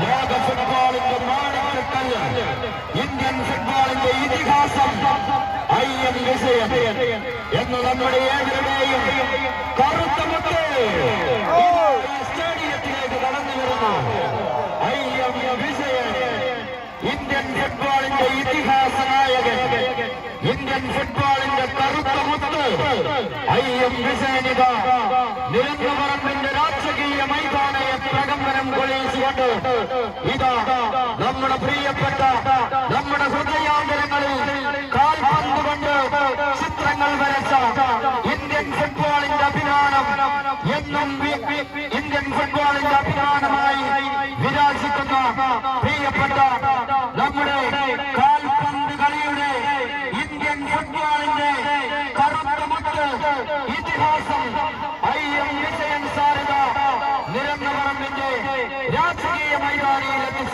ലോക ഫുട്ബോളിന്റെ മാണിക്കക്കല്ല് ഇന്ത്യൻ ഫുട്ബോളിന്റെ ഇതിഹാസം ഐ എം വിജയം എന്ന് നമ്മുടെ ഏവരുടെയും കറുത്ത മുത്ത് സ്റ്റേഡിയത്തിലേക്ക് കടന്നു വരുന്നു ഐ എം വിജയം ഇന്ത്യൻ ഫുട്ബോളിന്റെ ഇതിഹാസ നായകൻ ഇന്ത്യൻ ഫുട്ബോളിന്റെ കറുത്ത മുത്ത് ഐ എം വിജയനിക നിരന്തപറമ്പിന്റെ രാജകീയ മൈതാനയെ പ്രകമ്പനം കൊള്ളിച്ചുകൊണ്ട് ഇതാ നമ്മുടെ പ്രിയപ്പെട്ട നമ്മുടെ ഹൃദയാന്തരങ്ങളിൽ കാൽപന്ത് കൊണ്ട് ചിത്രങ്ങൾ വരച്ച ഇന്ത്യൻ ഫുട്ബോളിന്റെ അഭിമാനം എന്നും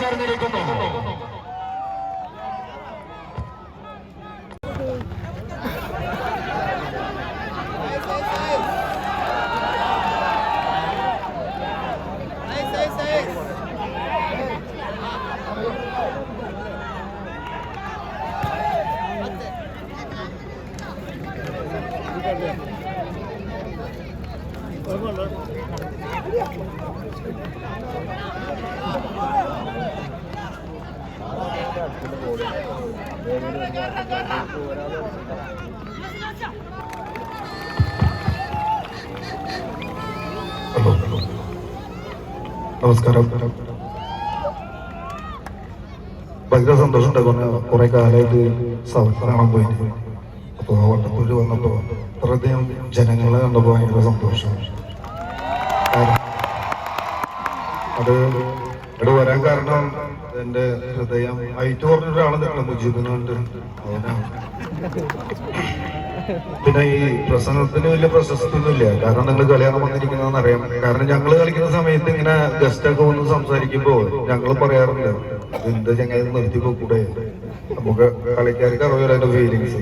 മൈതാനിയിൽ എത്തിച്ചേർന്നിരിക്കുന്നു ഹലോ നമസ്കാരം. ഭയങ്കര സന്തോഷമുണ്ട്. കുറെ കാലമായിട്ട് സൗത്ത് കാണാൻ പോയിട്ട്. അപ്പോൾ വട്ടത്തൂര് വന്നപ്പോൾ അത്രയധികം ജനങ്ങളെ കണ്ടപ്പോൾ ഭയങ്കര സന്തോഷം. അത് ഇവിടെ വരാൻ കാരണം എന്റെ ഹൃദയം ഐറ്റോറിനൊരാളെ നിൽക്കണം മുജീബ് എന്ന് പറഞ്ഞിട്ട് അവനാണ് പിന്നെ ഈ പ്രസംഗത്തിന് വലിയ പ്രശസ്തി ഒന്നുമില്ല കാരണം നിങ്ങൾ കളിയാണ് വന്നിരിക്കുന്നതെന്ന് അറിയാം. കാരണം ഞങ്ങൾ കളിക്കുന്ന സമയത്ത് ഇങ്ങനെ ഗസ്റ്റ് ഒക്കെ വന്ന് സംസാരിക്കുമ്പോ ഞങ്ങൾ പറയാറില്ല "ഇത് എന്ത് ചങ്ങായി നിർത്തി പോക്കൂടെ? നമുക്ക് കളിക്കാർക്ക് അറിയില്ല അതിന്റെ ഫീലിങ്സ്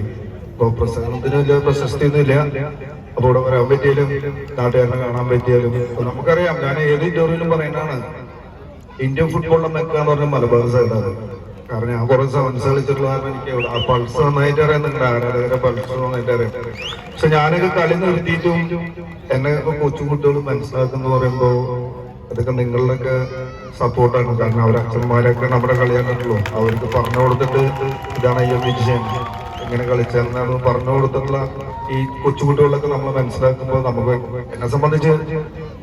അപ്പൊ പ്രസംഗത്തിന് വലിയ പ്രശസ്തി ഒന്നുമില്ല അപ്പൊ ഇവിടെ വരാൻ പറ്റിയാലും നാട്ടുകാരനെ കാണാൻ പറ്റിയാലും നമുക്കറിയാം. ഞാൻ ഏത് ഇന്റർവ്യൂവിലും പറയുന്നതാണ്. ഇന്ത്യൻ ഫുട്ബോളിന്റെ മെക്ക എന്ന് പറഞ്ഞ മലബാർ സൈഡാണ് കാരണം ഞാൻ കുറെ സെവൻസ് കളിച്ചിട്ടുള്ള കാരണം എനിക്ക് ആ പൾസ് നന്നായിട്ട് അറിയാം നിങ്ങളുടെ ആരാധകരെ പൾസ് നന്നായിട്ട് അറിയാം. പക്ഷെ ഞാനൊക്കെ കളി നിർത്തിയിട്ടും എന്നെ കൊച്ചും കുട്ടികൾ മനസ്സിലാക്കുന്ന പറയുമ്പോ അതൊക്കെ നിങ്ങളുടെയൊക്കെ സപ്പോർട്ടാണ് കാരണം അവരെ അച്ഛന്മാരൊക്കെ നമ്മുടെ കളിയാക്കണല്ലോ അവർക്ക് പറഞ്ഞു കൊടുത്തിട്ട് ഇതാണ് അയ്യോ വിജയം. ഇങ്ങനെ കളിച്ചെന്നാണ് പറഞ്ഞു കൊടുത്തിട്ടുള്ള ഈ കൊച്ചുകുട്ടികളൊക്കെ നമ്മൾ മനസ്സിലാക്കുമ്പോൾ നമുക്ക് എന്നെ സംബന്ധിച്ച്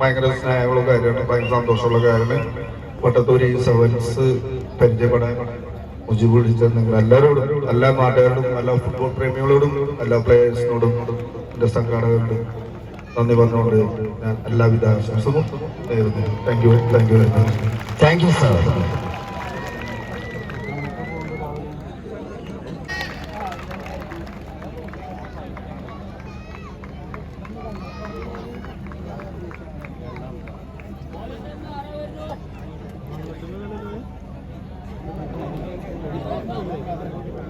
ഭയങ്കര സ്നേഹമുള്ള കാര്യമാണ്. ഭയങ്കര സന്തോഷമുള്ള കാര്യമാണ്. വട്ടത്തൂര് സെവൻസ് പരിചയപ്പെടാൻ മുജീബ് വിളിച്ചത് നിങ്ങൾ എല്ലാവരോടും എല്ലാ നാട്ടുകാരോടും എല്ലാ ഫുട്ബോൾ പ്രേമികളോടും എല്ലാ പ്ലേയേഴ്സിനോടും എന്റെ സംഘാടകരോടും നന്ദി പറഞ്ഞുകൊണ്ട് ഞാൻ എല്ലാവിധ ആശംസകളും നേരുന്നു. Thank you thank you thank you sir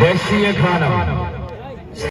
ദേശീയ ഗാനം